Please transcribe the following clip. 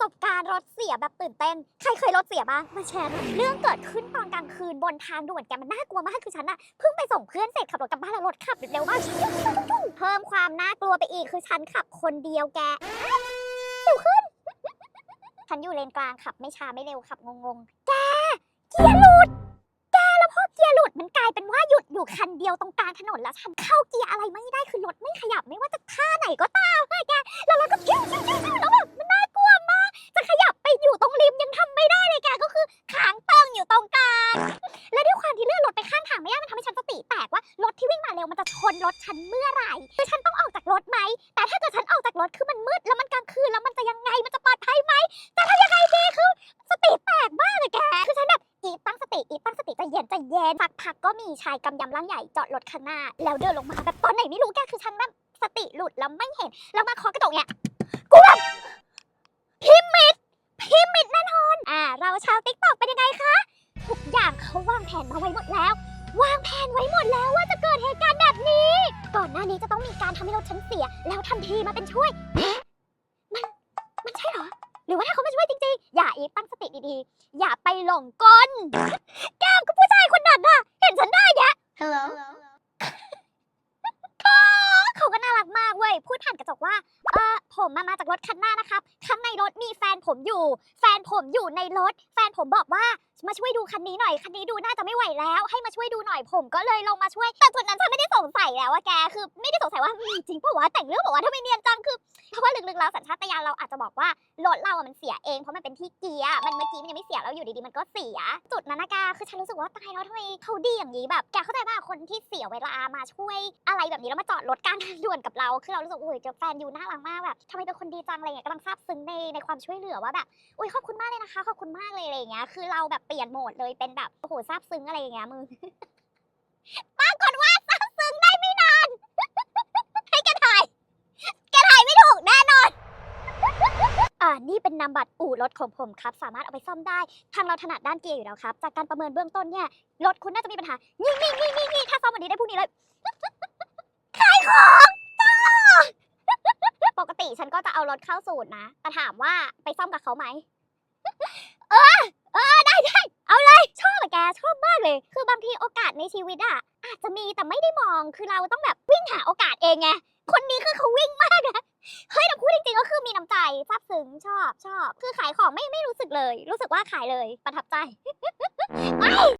สบการณ์รถเสียแบบตื่นเต้น ใครเคยรถเสียบ้างมาแชร์หน่อยเรื่องเกิดขึ้นตอนกลางคืนบนทางด่วนแกมันน่ากลัวมากคือฉันอะเพิ่งไปส่งเพื่อนเสร็จขับรถกลับบ้านแล้วรถขับเร็วมากเพิ่มความน่ากลัวไปอีกคือฉันขับคนเดียวแกเร็วขึ้น ฉันอยู่เลนกลางขับไม่ช้าไม่เร็วขับงงๆ แกเกียร์หลุดแกแล้วพอเกียร์หลุดมันกลายเป็นว่าหยุดอยู่คันเดียวตรงกลางถนนแล้วฉันเข้าเกียร์อะไรไม่ได้คือรถไม่ขยับไม่ว่าจะท่าไหนก็ตาม รถที่วิ่งมาเร็วมันจะชนรถฉันเมื่อไหร่คือฉันต้องออกจากรถไหม แต่ถ้าเกิดฉันออกจากรถคือมันมืดแล้วมันกลางคืนแล้วมันจะยังไง มันจะปลอดภัยไหมแต่ถ้ายังไงดีคือสติแตกมากเลยแก คือฉันแบบอีตั้งสติอีตั้งสติใจเย็นใจเย็นสักพักก็มีชายกำยำร่างใหญ่จอดรถข้างหน้า แล้วเดินลงมาแบบตอนไหนไม่รู้แกคือฉันแบบสติหลุดแล้วไม่เห็น แล้วมาเคาะกระจกเนี่ยกูแบบพิมมิดพิมมิดแน่นอน อ่า เราชาวติ๊กต็อกเป็นยังไงคะ ทุกอย่างเขาวางแผนมาไว้หมดแล้ว วางแผนไว้หมดแล้วว่าจะเกิดเหตุการณ์แบบนี้ ก่อนหน้านี้จะต้องมีการทำให้รถฉันเสีย แล้วทำทีมาเป็นช่วยเอ๊ะมันมันใช่เหรอ หรือว่าถ้าเขามาช่วยจริงๆ อย่าอีฟตั้งสติดีๆ อย่าไปหลงกลแก้มก็ผู้ชายคนนั้นน่ะ เห็นฉันได้แยะ Hello. เขาก็น่ารักมากเว้ย พูดผ่านกระจกว่า เออผมมามาจากรถคันหน้านะครับ ข้างในรถมีแฟนผมอยู่ แฟนผมอยู่ในรถ แฟนผมบอกว่า มาช่วยดูคันนี้หน่อย คันนี้ดูน่าจะไม่ไหวแล้ว ให้มาช่วยดูหน่อยผมก็เลยลงมาช่วย แต่จุดนั้นฉันไม่ได้สงสัยแล้วว่าแกคือไม่ได้สงสัยว่าจริงปะวะแต่งเรื่องบอกว่าทำไมเนียนจังคือ เพราะว่าลึกๆแล้วสัญชาตญาณเราอาจจะบอกว่ารถเราอะมันเสียเองเพราะมันเป็นที่เกียร์มันเมื่อกี้มันยังไม่เสียแล้วอยู่ดีๆมันก็เสีย จุดนั้นนะแกคือฉันรู้สึกว่าตายแล้วทำไมเขาดีอย่างนี้แบบแกเข้าใจป่ะคนที่เสียเวลามาช่วยอะไรแบบนี้แล้วมาจอดรถกลางทางด่วนกับเราคือเรารู้สึกอุ้ยเจอแฟนอยู่น่ารักมากแบบทำไมเป็นคนดีจังอะไรเงี้ยกำลังซาบซึ้งในในความช่วยเหลือว่าแบบอุ้ยขอบคุณมากเลยนะคะขอบคุณมากเลยอะไรอย่างเงี้ยคือเราแบบเปลี่ยนโหมดเลยเป็นแบบโอ้โหซาบซึ้งอะไรอย่างเงี้ยมึง ปรากฏว่าซาบซึ้งได้ไม่นาน ให้แกถ่าย แกถ่ายไม่ถูกแน่นอน อ่า นี่เป็นนามบัตรอู่รถของผมครับ สามารถเอาไปซ่อมได้ ทางเราถนัดด้านเกียร์อยู่แล้วครับ จากการประเมินเบื้องต้นเนี่ย รถคุณน่าจะมีปัญหา นี่นี่นี่นี่นี่ถ้าซ่อมวันนี้ได้พรุ่งนี้เลย ขายของจ้าปกติฉันก็จะเอารถเข้าศูนย์นะ แต่ถามว่าไปซ่อมกับเขาไหม เออ เออ ได้ได้ เอาเลย ชอบอะแก ชอบมากเลย คือบางทีโอกาสในชีวิตอะอาจจะมีแต่ไม่ได้มอง คือเราต้องแบบวิ่งหาโอกาสเองไง คนนี้คือเขาวิ่งมากนะ เฮ้ยแต่พูดจริงๆก็คือมีน้ำใจซาบซึ้งชอบชอบ คือขายของไม่ไม่รู้สึกเลย รู้สึกว่าขายเลยประทับใจ